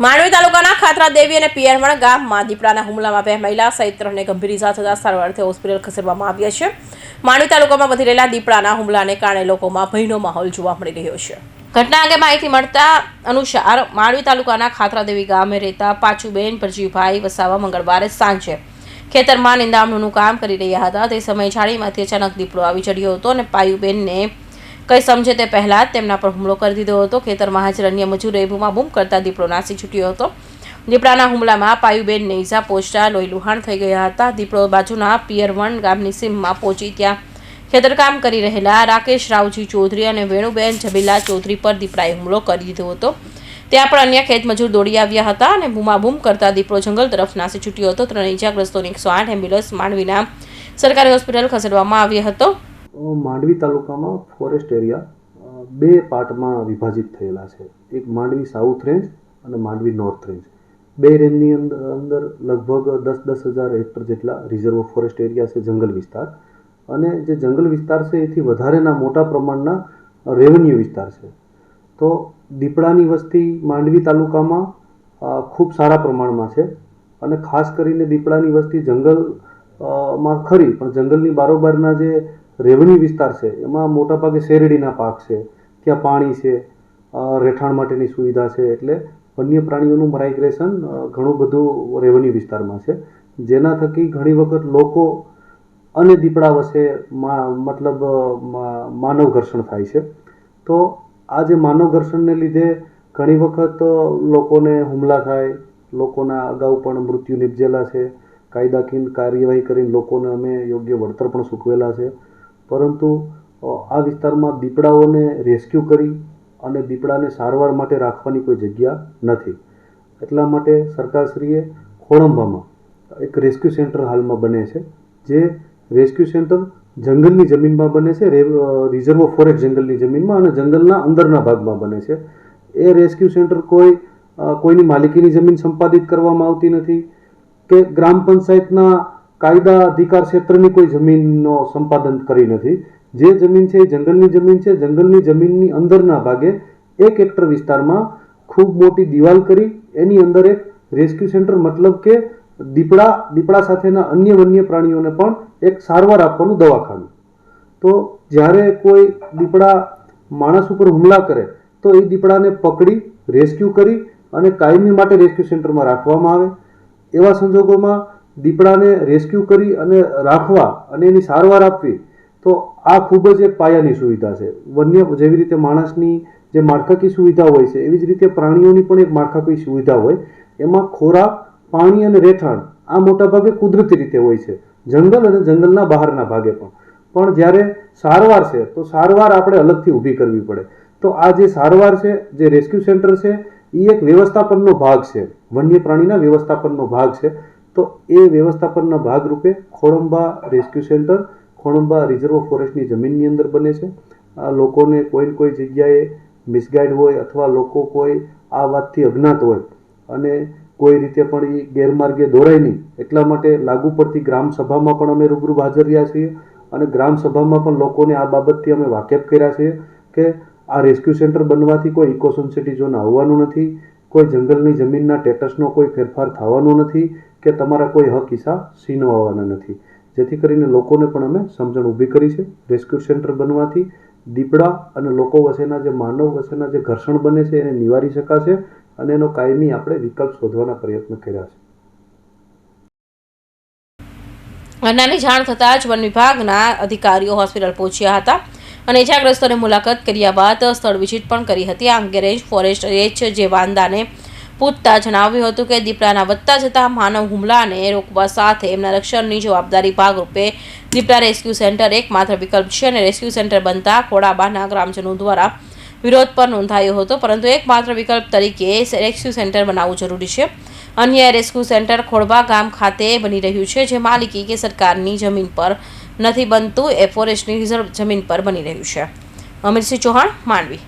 માંડવી તાલુકાના ખાતરા દેવી અને પિયરવણ ગામમાં દીપડાના હુમલામાં બે મહિલા સહિત ત્રણને ગંભીર ઇજા થતા સારવારથી હોસ્પિટલ ખસેડવામાં આવ્યા છે. માંડવી તાલુકામાં વધી રહેલા દીપડાના હુમલાને કારણે લોકોમાં ભયનો માહોલ જોવા મળી રહ્યો છે. ઘટના અંગે માહિતી મળતા અનુસાર માંડવી તાલુકાના ખાતરા દેવી ગામે રહેતા પાચુબેન ભરજીભાઈ વસાવા મંગળવારે સાંજે ખેતરમાં નિંદામણનું કામ કરી રહ્યા હતા. તે સમયે ઝાડીમાંથી અચાનક દીપડો આવી ચડ્યો હતો અને પાયુબેનને કંઈ સમજે તે પહેલા જ તેમના પર હુમલો કરી દીધો હતો. ખેતરમાં હાજર અન્ય મજૂરોએ બૂમાબૂમ કરતા દીપડો નાસી છૂટ્યો હતો. દીપડાના હુમલામાં પાયુબેન ઈજા પહોંચતા લોહી લુહાણ થઈ ગયા હતા. દીપડો બાજુના પિયર વન ગામની સીમમાં પહોંચી ત્યાં ખેતરકામ કરી રહેલા રાકેશ રાવજી ચૌધરી અને વેણુબેન જબીલા ચૌધરી પર દીપડાએ હુમલો કરી દીધો હતો. ત્યાં પણ અન્ય ખેત મજૂર દોડી આવ્યા હતા અને બૂમાબૂમ કરતા દીપડો જંગલ તરફ નાસી છૂટ્યો હતો. ત્રણ ઇજાગ્રસ્તોને એકસો આઠ એમ્બ્યુલન્સ માંડવીના સરકારી હોસ્પિટલ ખસેડવામાં આવ્યો હતો. માંડવી તાલુકામાં ફોરેસ્ટ એરિયા બે પાર્ટમાં વિભાજિત થયેલા છે. એક માંડવી સાઉથ રેન્જ અને માંડવી નોર્થ રેન્જ બે રેન્જની અંદર અંદર લગભગ દસ દસ હજાર હેક્ટર જેટલા રિઝર્વ ફોરેસ્ટ એરિયા છે જંગલ વિસ્તાર. અને જે જંગલ વિસ્તાર છે એથી વધારેના મોટા પ્રમાણના રેવન્યુ વિસ્તાર છે. તો દીપડાની વસ્તી માંડવી તાલુકામાં ખૂબ સારા પ્રમાણમાં છે. અને ખાસ કરીને દીપડાની વસ્તી જંગલમાં ખરી, પણ જંગલની બારોબારના જે રેવન્યુ વિસ્તાર છે. એમાં મોટાભાગે શેરડીના પાક છે. ત્યાં પાણી છે. રહેઠાણ માટેની સુવિધા છે. એટલે વન્ય પ્રાણીઓનું માઇગ્રેશન ઘણું બધું રેવન્યુ વિસ્તારમાં છે. જેના થકી ઘણી વખત લોકો અને દીપડા વચ્ચે મતલબ માનવ ઘર્ષણ થાય છે. તો આ જે માનવ ઘર્ષણને લીધે ઘણી વખત લોકોને હુમલા થાય. લોકોના અગાઉ પણ મૃત્યુ નિપજેલા છે. કાયદાકીય કાર્યવાહી કરીને લોકોને અમે યોગ્ય વળતર પણ ચૂકવેલા છે. પરંતુ આ વિસ્તારમાં દીપડાઓને રેસ્ક્યુ કરી અને દીપડાને સારવાર માટે રાખવાની કોઈ જગ્યા નથી. એટલા માટે સરકારશ્રીએ ખોળંબામાં એક રેસ્ક્યુ સેન્ટર હાલમાં બને છે, જે રેસ્ક્યુ સેન્ટર જંગલની જમીનમાં બને છે રિઝર્વ ફોરેસ્ટ જંગલની જમીનમાં અને જંગલના અંદરના ભાગમાં બને છે. એ રેસ્ક્યુ સેન્ટર કોઈ કોઈની માલિકીની જમીન સંપાદિત કરવામાં આવતી નથી કે ગ્રામ પંચાયતના કાયદા અધિકાર ક્ષેત્રની કોઈ જમીનનો સંપાદન કરી નથી. જે જમીન છે એ જંગલની જમીન છે. જંગલની જમીનની અંદરના ભાગે એક હેક્ટર વિસ્તારમાં ખૂબ મોટી દિવાલ કરી, એની અંદર એક રેસ્ક્યુ સેન્ટર, મતલબ કે દીપડા દીપડા સાથેના અન્ય વન્ય પ્રાણીઓને પણ એક સારવાર આપવાનું દવાખાનું. તો જ્યારે કોઈ દીપડા માણસ ઉપર હુમલા કરે, તો એ દીપડાને પકડી, રેસ્ક્યુ કરી અને કાયમી માટે રેસ્ક્યુ સેન્ટરમાં રાખવામાં આવે. એવા સંજોગોમાં દીપડાને રેસ્ક્યુ કરી અને રાખવા અને એની સારવાર આપવી, તો આ ખૂબ જ એક પાયાની સુવિધા છે. વન્ય જેવી રીતે માણસની જે માળખાકીય સુવિધા હોય છે, એવી જ રીતે પ્રાણીઓની પણ એક માળખાકીય સુવિધા હોય. એમાં ખોરાક, પાણી અને રહેઠાણ આ મોટાભાગે કુદરતી રીતે હોય છે. જંગલ અને જંગલના બહારના ભાગે પણ. પણ જ્યારે સારવાર છે, તો સારવાર આપણે અલગથી ઊભી કરવી પડે. તો આ જે સારવાર છે, જે રેસ્ક્યુ સેન્ટર છે એ એક વ્યવસ્થાપનનો ભાગ છે. વન્ય પ્રાણીના વ્યવસ્થાપનનો ભાગ છે. તો એ વ્યવસ્થાપનના ભાગરૂપે Kholamba rescue centre Kholamba reserve ફોરેસ્ટની જમીનની અંદર બને છે. આ લોકોને કોઈને કોઈ જગ્યાએ મિસગાઈડ હોય અથવા લોકો કોઈ આ વાતથી અજ્ઞાત હોય અને કોઈ રીતે પણ એ ગેરમાર્ગે દોરાય નહીં, એટલા માટે લાગુ પડતી ગ્રામસભામાં પણ અમે રૂબરૂ હાજર રહ્યા છીએ અને ગ્રામ સભામાં પણ લોકોને આ બાબતથી અમે વાકેફ કર્યા છીએ કે આ રેસ્ક્યુ સેન્ટર બનવાથી કોઈ ઇકો સોસાયટી ઝોન આવવાનું નથી કોઈ જંગલની જમીનના ટેટસનો કોઈ ફેરફાર થવાનો નથી કે તમારા કોઈ હક હિસ્સા છીનવાવાના નથી. જેથી કરીને લોકોને પણ અમે સમજણ ઊભી કરી છે. રેસ્ક્યુ સેન્ટર બનવાથી દીપડા અને લોકો વચ્ચેના જે માનવ વચ્ચેના જે ઘર્ષણ બને છે એને નિવારી શકાશે અને એનો કાયમી આપણે વિકલ્પ શોધવાના પ્રયત્ન કર્યા છે. ઘટનાની જાણ થતાં જ વન વિભાગના અધિકારીઓ હોસ્પિટલ પહોંચ્યા હતા. અને ઇજાગ્રસ્તોને મુલાકાત કર્યા બાદ સ્થળ વિઝિટ પણ કરી હતી. આ અંગે રેન્જ ફોરેસ્ટ એચ જે વાંદાને પૂછતા જણાવ્યું હતું કે દીપડાના વધતા જતા માનવ હુમલાને રોકવા સાથે એમના રક્ષણની જવાબદારી ભાગરૂપે દીપડા રેસ્ક્યુ સેન્ટર એકમાત્ર વિકલ્પ છે અને રેસ્ક્યુ સેન્ટર બનતા ખોડાબાના ગ્રામજનો દ્વારા વિરોધ પર નોંધાયો હતો. પરંતુ એકમાત્ર વિકલ્પ તરીકે રેસ્ક્યુ સેન્ટર બનાવવું જરૂરી છે. અન્ય રેસ્ક્યુ સેન્ટર ખોડબા ગામ ખાતે બની રહ્યું છે જે માલિકી કે સરકારની જમીન પર નથી બનતું, એ ફોરેસ્ટની રિઝર્વ જમીન પર બની રહ્યું છે. અમીરસિંહ ચૌહાણ, માંડવી.